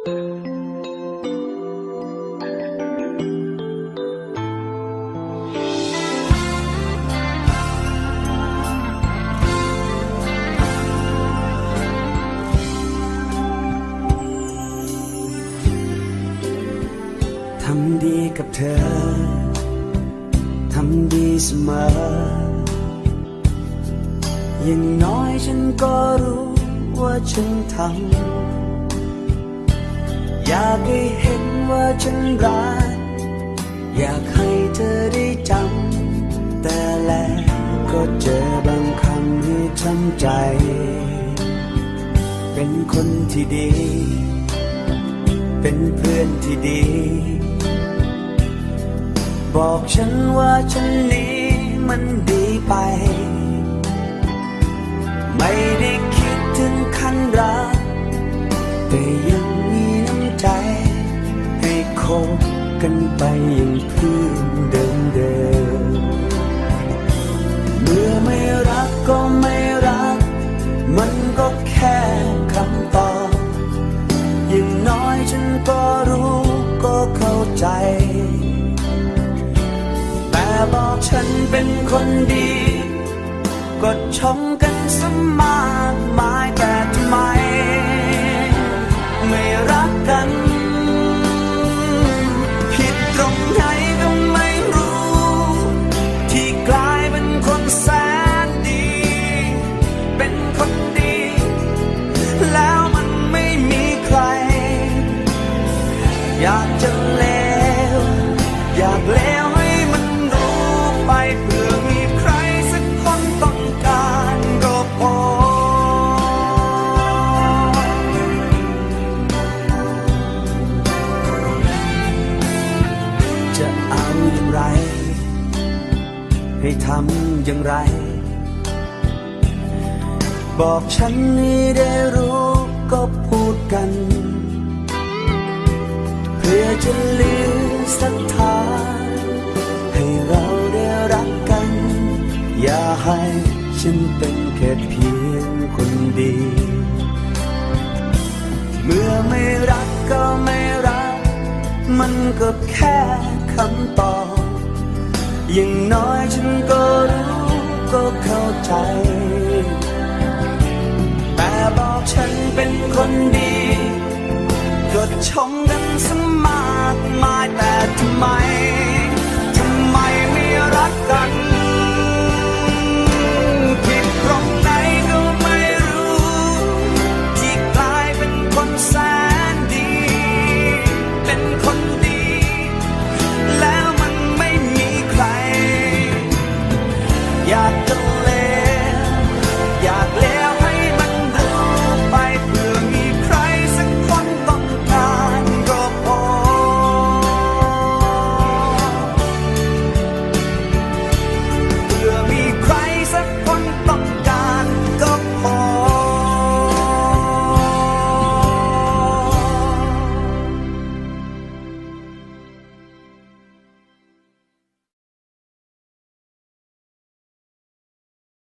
ทำดีกับเธอ ทำดีเสมอ อย่างน้อยฉันก็รู้ว่าฉันทำ อยากให้เห็นว่าฉันรัก อยากให้เธอได้จำ แต่แล้วก็เจอบางคำให้ช้ำใจ เป็นคนที่ดี เป็นเพื่อนที่ดี บอกฉันว่าฉันนี้มันดีไป กันไปอย่างเพื่อนเดิมเดิมเมื่อไม่รักก็ไม่รัก มันก็แค่คำตอบอย่างน้อยฉันก็รู้ก็เข้าใจ แต่บอกฉันเป็นคนดี ก็ชมกันสมากมายแต่ทำไม ไม่รักกัน ให้ทำอย่างไร บอกฉันให้ได้รู้ก็พูดกัน เพื่อจะลืมศรัทธาให้เราได้รักกัน อย่าให้ฉันเป็นแค่เพียงคนดี เมื่อไม่รักก็ไม่รัก มันก็แค่คำตอบ อย่างน้อยฉันก็รู้ก็เข้าใจ แต่บอกฉันเป็นคนดีก็ชมกันสมากมายแต่ทำไม